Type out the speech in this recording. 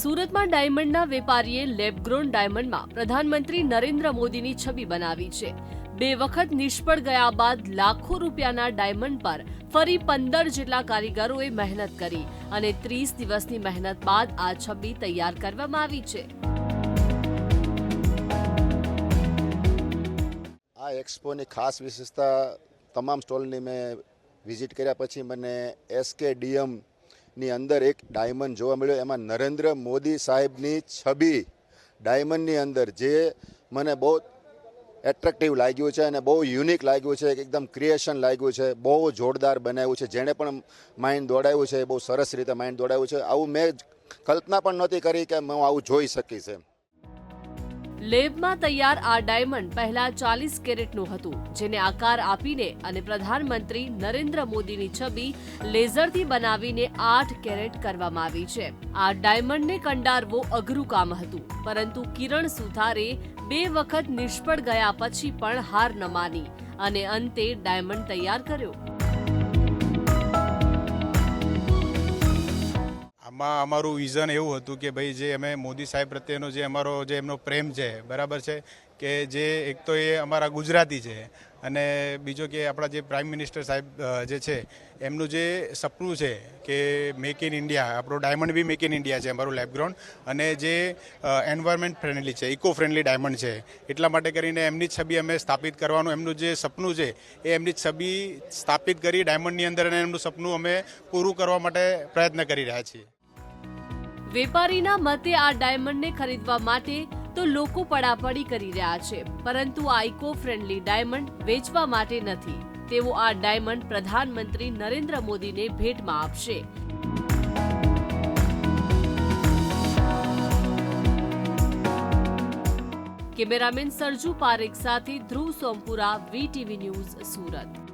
સુરતમાં ડાયમંડના વેપારીએ લેબગ્રોન ડાયમંડમાં પ્રધાનમંત્રી નરેન્દ્ર મોદીની છબી બનાવી છે. બે વખત નિષ્ફળ ગયા બાદ લાખો રૂપિયાના ડાયમંડ પર ફરી પંદર જેટલા કારીગરોએ મહેનત કરી અને ત્રીસ દિવસની મહેનત બાદ આ છબી તૈયાર કરવામાં આવી છે. આ એક્સપોની ખાસ વિશેષતા તમામ સ્ટોલની મેં વિઝિટ કર્યા પછી મને એસકે ડીએમની અંદર એક ડાયમંડ જોવા મળ્યો. એમાં નરેન્દ્ર મોદી સાહેબની છબી ડાયમંડની અંદર, જે મને બહુ એટ્રેક્ટિવ લાગ્યું છે અને બહુ યુનિક લાગ્યું છે એકદમ ક્રિએશન લાગ્યું છે, બહુ જોરદાર બનાવ્યું છે, જેણે પણ માઇન્ડ દોડાવ્યું છે બહુ સરસ રીતે માઇન્ડ દોડાવ્યું છે. આવું મેં કલ્પના પણ નહોતી કરી કે હું આવું જોઈ શકીશ એમ. લેબમાં તૈયાર આ ડાયમંડ પહેલા ચાલીસ કેરેટનું હતું, જેને આકાર આપીને અને પ્રધાનમંત્રી નરેન્દ્ર મોદીની છબી લેઝરથી બનાવીને આઠ કેરેટ કરવામાં આવી છે. આ ડાયમંડને કંડારવો અઘરું કામ હતું, પરંતુ કિરણ સુથારે બે વખત નિષ્ફળ ગયા પછી પણ હાર ન માની અને અંતે ડાયમંડ તૈયાર કર્યો. આમાં અમારું વિઝન એવું હતું કે ભાઈ, જે અમે મોદી સાહેબ પ્રત્યેનો જે અમારો, જે એમનો પ્રેમ છે, બરાબર છે? કે જે એક તો એ અમારા ગુજરાતી છે. અને બીજો કે આપણા જે પ્રાઇમ મિનિસ્ટર સાહેબ જે છે, એમનું જે સપનું છે કે મેક ઇન ઇન્ડિયા આપણો ડાયમંડ બી મેક ઇન ઇન્ડિયા છે અમારું લેબગ્રાઉન્ડ અને જે એન્વાયરમેન્ટ ફ્રેન્ડલી છે ઇકો ફ્રેન્ડલી ડાયમંડ છે. એટલા માટે કરીને એમની છબી અમે સ્થાપિત કરવાનું, એમનું જે સપનું છે, એ એમની છબી સ્થાપિત કરી ડાયમંડની અંદર અને એમનું સપનું અમે પૂરું કરવા માટે પ્રયત્ન કરી રહ્યા છીએ. વેપારીના મતે આ ડાયમંડને ખરીદવા માટે તો લોકો પડાપડી કરી રહ્યા છે, પરંતુ આ ઇકો ફ્રેન્ડલી ડાયમંડ વેચવા માટે નથી. તેઓ આ ડાયમંડ પ્રધાનમંત્રી નરેન્દ્ર મોદીને ભેટમાં આપશે. કેમેરામેન સરજુ પારેખ સાથે ધ્રુવ સોમપુરા, વીટીવી ન્યૂઝ, સુરત.